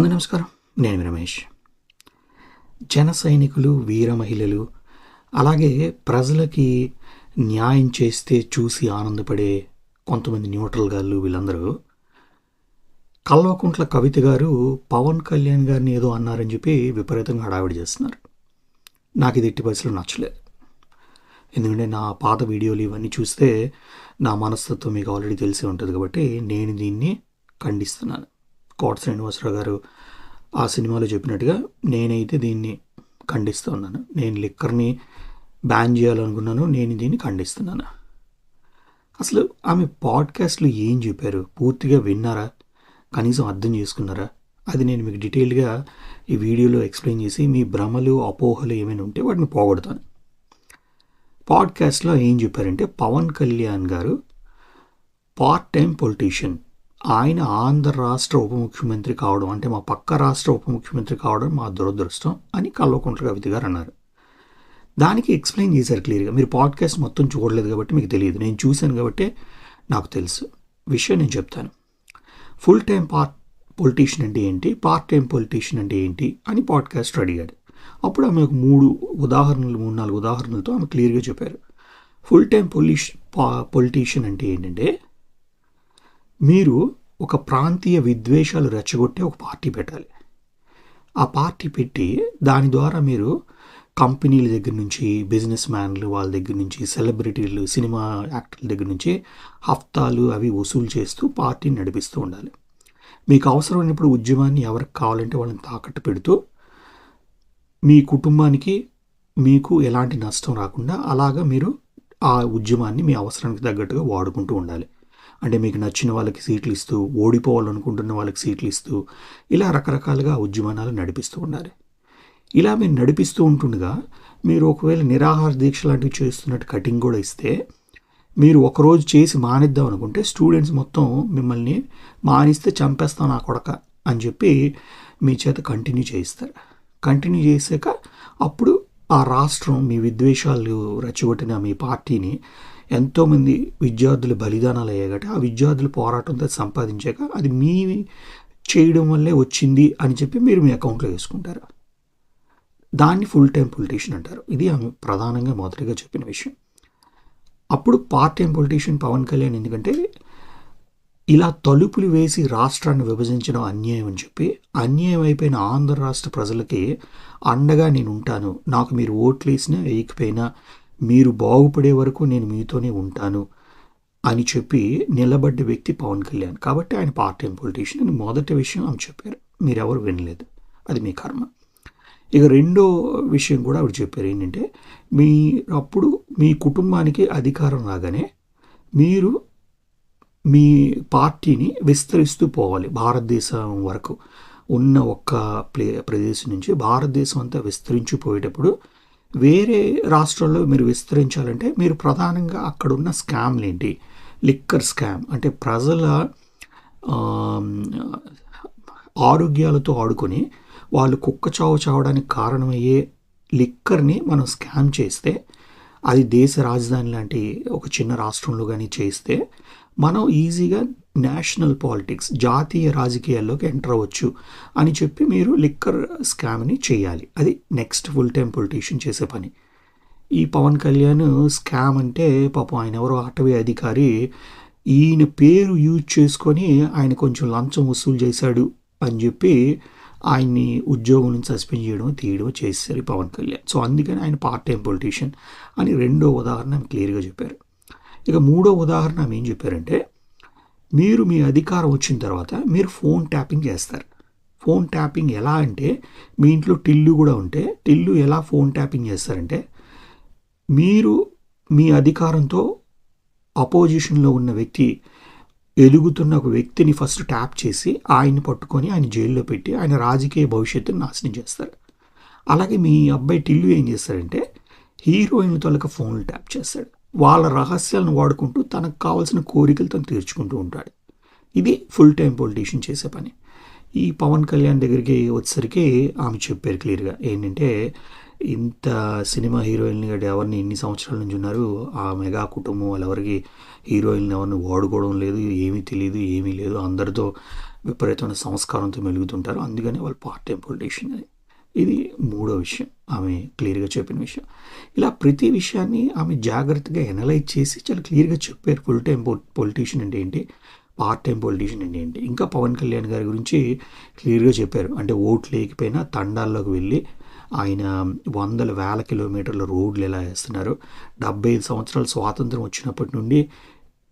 అందరి నమస్కారం. నేను రమేష్. జన సైనికులు వీర మహిళలు అలాగే ప్రజలకి న్యాయం చేస్తే చూసి ఆనందపడే కొంతమంది న్యూట్రల్ గాళ్ళు వీళ్ళందరూ కల్వకుంట్ల కవిత గారు పవన్ కళ్యాణ్ గారిని ఏదో అన్నారని చెప్పి విపరీతంగా హడావిడి చేస్తున్నారు. నాకు ఇది ఎట్టి పరిస్థితులు నచ్చలేదు. ఎందుకంటే నా పాత వీడియోలు ఇవన్నీ చూస్తే నా మనస్తత్వం మీకు ఆల్రెడీ తెలిసే ఉంటుంది కాబట్టి నేను దీన్ని ఖండిస్తున్నాను. కోట శ్రీనివాసరావు గారు ఆ సినిమాలో చెప్పినట్టుగా నేనైతే దీన్ని ఖండిస్తూ ఉన్నాను నేను లిక్కర్ని బ్యాన్ చేయాలనుకున్నాను నేను దీన్ని ఖండిస్తున్నాను. అసలు ఆమె పాడ్కాస్ట్లో ఏం చెప్పారు? పూర్తిగా విన్నారా? కనీసం అర్థం చేసుకున్నారా? అది నేను మీకు డీటెయిల్గా ఈ వీడియోలో ఎక్స్ప్లెయిన్ చేసి మీ భ్రమలు అపోహలు ఏమైనా ఉంటే వాటిని పోగొడతాను. పాడ్కాస్ట్లో ఏం చెప్పారంటే పవన్ కళ్యాణ్ గారు పార్ట్ టైం పొలిటీషియన్. ఆయన ఆంధ్ర రాష్ట్ర ఉప ముఖ్యమంత్రి కావడం అంటే మా పక్క రాష్ట్ర ఉప ముఖ్యమంత్రి కావడం మా దురదృష్టం అని కల్వకుంట్ల కవిత గారు అన్నారు. దానికి ఎక్స్ప్లెయిన్ చేశారు క్లియర్గా మీరు పాడ్కాస్ట్ మొత్తం చూడలేదు కాబట్టి మీకు తెలియదు. నేను చూశాను కాబట్టి నాకు తెలుసు. విషయం నేను చెప్తాను. ఫుల్ టైం పార్ట్ పొలిటీషియన్ అంటే ఏంటి? పార్ట్ టైం పొలిటీషియన్ అంటే ఏంటి? అని పాడ్కాస్ట్ అడిగాడు అప్పుడు ఆమె ఒక మూడు ఉదాహరణలు మూడు నాలుగు ఉదాహరణలతో ఆమె క్లియర్గా చెప్పారు. ఫుల్ టైం పొలిష్ పొలిటీషియన్ అంటే ఏంటంటే మీరు ఒక ప్రాంతీయ విద్వేషాలు రెచ్చగొట్టే ఒక పార్టీ పెట్టాలి. ఆ పార్టీ పెట్టి దాని ద్వారా మీరు కంపెనీల దగ్గర నుంచి బిజినెస్ మ్యాన్లు వాళ్ళ దగ్గర నుంచి సెలబ్రిటీలు సినిమా యాక్టర్ల దగ్గర నుంచి హఫ్తాలు అవి వసూలు చేస్తూ పార్టీని నడిపిస్తూ ఉండాలి. మీకు అవసరమైనప్పుడు ఉద్యమాన్ని ఎవరికి కావాలంటే వాళ్ళని తాకట్టు పెడుతూ మీ కుటుంబానికి మీకు ఎలాంటి నష్టం రాకుండా అలాగా మీరు ఆ ఉద్యమాన్ని మీ అవసరానికి తగ్గట్టుగా వాడుకుంటూ ఉండాలి. అంటే మీకు నచ్చిన వాళ్ళకి సీట్లు ఇస్తూ ఓడిపోవాలనుకుంటున్న వాళ్ళకి సీట్లు ఇస్తూ ఇలా రకరకాలుగా ఉద్యమానాలు నడిపిస్తూ ఉండాలి. ఇలా మీరు నడిపిస్తూ ఉంటుండగా మీరు ఒకవేళ నిరాహార దీక్ష లాంటివి చేస్తున్నట్టు కటింగ్ కూడా ఇస్తే మీరు ఒకరోజు చేసి మానేద్దాం అనుకుంటే స్టూడెంట్స్ మొత్తం మిమ్మల్ని మానిస్తే చంపేస్తాం నా కొడక అని చెప్పి మీ చేత కంటిన్యూ చేయిస్తారు. కంటిన్యూ చేసాక అప్పుడు ఆ రాష్ట్రం మీ విద్వేషాలు రెచ్చగొట్టిన మీ పార్టీని ఎంతోమంది విద్యార్థులు బలిదానాలు అయ్యాగట ఆ విద్యార్థులు పోరాటంతో సంపాదించాక అది మీ చేయడం వల్లే వచ్చింది అని చెప్పి మీరు మీ అకౌంట్లో వేసుకుంటారు. దాన్ని ఫుల్ టైం పొలిటీషియన్ అంటారు. ఇది ఆమె ప్రధానంగా మొదటిగా చెప్పిన విషయం. అప్పుడు part time politician Pawan Kalyan ఎందుకంటే ఇలా తలుపులు వేసి రాష్ట్రాన్ని విభజించడం అన్యాయం అని చెప్పి అన్యాయం అయిపోయిన ఆంధ్ర రాష్ట్ర ప్రజలకి అండగా నేను ఉంటాను. నాకు మీరు ఓట్లు వేసినా వేయకపోయినా మీరు బాగుపడే వరకు నేను మీతోనే ఉంటాను అని చెప్పి నిలబడ్డ వ్యక్తి పవన్ కళ్యాణ్. కాబట్టి ఆయన పార్ట్ టైం పొలిటీషియన్ అని మొదటి విషయం ఆమె చెప్పారు. మీరెవరు వినలేదు. అది మీ కర్మ. ఇక రెండో విషయం కూడా ఆవిడ చెప్పారు ఏంటంటే మీ అప్పుడు మీ కుటుంబానికి అధికారం రాగానే మీరు మీ పార్టీని విస్తరిస్తూ పోవాలి భారతదేశం వరకు. ఉన్న ఒక్క ప్లే ప్రదేశం నుంచి భారతదేశం అంతా విస్తరించిపోయేటప్పుడు వేరే రాష్ట్రాల్లో మీరు విస్తరించాలంటే మీరు ప్రధానంగా అక్కడున్న స్కామ్లు ఏంటి? లిక్కర్ స్కామ్ అంటే ప్రజల ఆరోగ్యాలతో ఆడుకొని వాళ్ళు కుక్క చావు చావడానికి కారణమయ్యే లిక్కర్ని మనం స్కామ్ చేస్తే అది దేశ రాజధాని లాంటి ఒక చిన్న రాష్ట్రంలో కానీ చేస్తే మనం ఈజీగా నేషనల్ పాలిటిక్స్ జాతీయ రాజకీయాల్లోకి ఎంటర్ అవ్వచ్చు అని చెప్పి మీరు లిక్కర్ స్కామ్ని చేయాలి. అది నెక్స్ట్ ఫుల్ టైం పొలిటీషియన్ చేసే పని. ఈ పవన్ కళ్యాణ్ స్కామ్ అంటే పాపం ఆయన ఎవరో అటవీ అధికారి ఈయన పేరు యూజ్ చేసుకొని ఆయన కొంచెం లంచం వసూలు చేశాడు అని చెప్పి ఆయన్ని ఉద్యోగం నుంచి సస్పెండ్ చేయడం తీయడం చేశారు పవన్ కళ్యాణ్. సో అందుకని ఆయన పార్ట్ టైం పొలిటీషియన్ అని రెండో ఉదాహరణ క్లియర్గా చెప్పారు. ఇక మూడో ఉదాహరణ ఏం చెప్పారంటే మీరు మీ అధికారం వచ్చిన తర్వాత మీరు ఫోన్ ట్యాపింగ్ చేస్తారు. ఫోన్ ట్యాపింగ్ ఎలా అంటే మీ ఇంట్లో టిల్లు కూడా ఉంటే టిల్లు ఎలా ఫోన్ ట్యాపింగ్ చేస్తారంటే మీరు మీ అధికారంతో అపోజిషన్లో ఉన్న వ్యక్తి ఎదుగుతున్న ఒక వ్యక్తిని ఫస్ట్ ట్యాప్ చేసి ఆయన్ని పట్టుకొని ఆయన జైల్లో పెట్టి ఆయన రాజకీయ భవిష్యత్తును నాశనం చేస్తారు. అలాగే మీ అబ్బాయి టిల్లు ఏం చేస్తారంటే హీరోయిన్ తొలక ఫోన్లు ట్యాప్ చేస్తాడు. వాళ్ళ రహస్యాలను వాడుకుంటూ తనకు కావాల్సిన కోరికలు తను తీర్చుకుంటూ ఉంటాడు. ఇది ఫుల్ టైం పొలిటీషియన్ చేసే పని. ఈ పవన్ కళ్యాణ్ దగ్గరికి వచ్చేసరికి ఆమె చెప్పారు క్లియర్గా ఏంటంటే ఇంత సినిమా హీరోయిన్ ఎవరిని ఎన్ని సంవత్సరాల నుంచి ఉన్నారు? ఆ మెగా కుటుంబం వాళ్ళు ఎవరికి హీరోయిన్ ఎవరిని వాడుకోవడం లేదు ఏమీ తెలియదు ఏమీ లేదు. అందరితో విపరీతమైన సంస్కారంతో మెలుగుతుంటారు. అందుకనే వాళ్ళు పార్ట్ టైం పొలిటీషియన్ అని. ఇది మూడో విషయం. ఆమె క్లియర్గా చెప్పిన విషయం. ఇలా ప్రతి విషయాన్ని ఆమె జాగ్రత్తగా ఎనలైజ్ చేసి చాలా క్లియర్గా చెప్పారు. ఫుల్ టైం పొలిటీషియన్ అంటే ఏంటి? పార్ట్ టైం పొలిటీషియన్ అంటే ఏంటి? ఇంకా పవన్ కళ్యాణ్ గారి గురించి క్లియర్గా చెప్పారు. అంటే ఓట్లు లేకపోయినా తండాల్లోకి వెళ్ళి ఆయన వందల వేల కిలోమీటర్ల రోడ్లు ఎలా వేస్తున్నారు? డెబ్బై ఐదు సంవత్సరాల స్వాతంత్రం వచ్చినప్పటి నుండి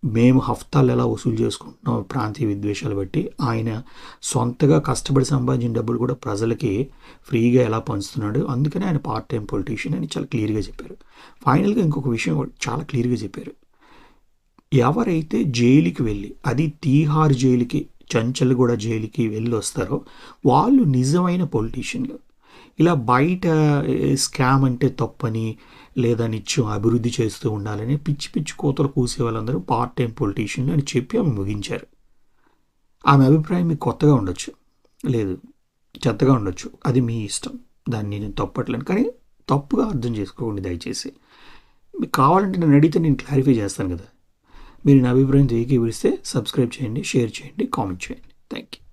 మేము హఫ్తాలు ఎలా వసూలు చేసుకుంటున్నాం ప్రాంతీయ విద్వేషాలు బట్టి ఆయన సొంతగా కష్టపడి సంపాదించిన డబ్బులు కూడా ప్రజలకి ఫ్రీగా ఎలా పంచుతున్నాడు. అందుకనే ఆయన పార్ట్ టైం పొలిటీషియన్ అని చాలా క్లియర్గా చెప్పారు. ఫైనల్గా ఇంకొక విషయం కూడా చాలా క్లియర్గా చెప్పారు. ఎవరైతే జైలుకి వెళ్ళి అది తీహార్ జైలుకి చంచల్గూడ జైలుకి వెళ్ళి వస్తారో వాళ్ళు నిజమైన పొలిటీషియన్లు ఇలా బయట స్కామ్ అంటే తప్పని లేదా నిత్యం అభివృద్ధి చేస్తూ ఉండాలని పిచ్చి పిచ్చి కోతలు కూసే వాళ్ళందరూ పార్ట్ టైం పొలిటీషియన్లు అని చెప్పి ఆమె ముగించారు. ఆమె అభిప్రాయం మీకు కొత్తగా ఉండొచ్చు. లేదు చెత్తగా ఉండొచ్చు. అది మీ ఇష్టం. దాన్ని నేను తప్పట్లేను. కానీ తప్పుగా అర్థం చేసుకోండి దయచేసి. మీకు కావాలంటే నేను అడిగితే నేను క్లారిఫై చేస్తాను కదా. మీరు నా అభిప్రాయం ఏకీభవిస్తే సబ్స్క్రైబ్ చేయండి షేర్ చేయండి కామెంట్ చేయండి. Thank you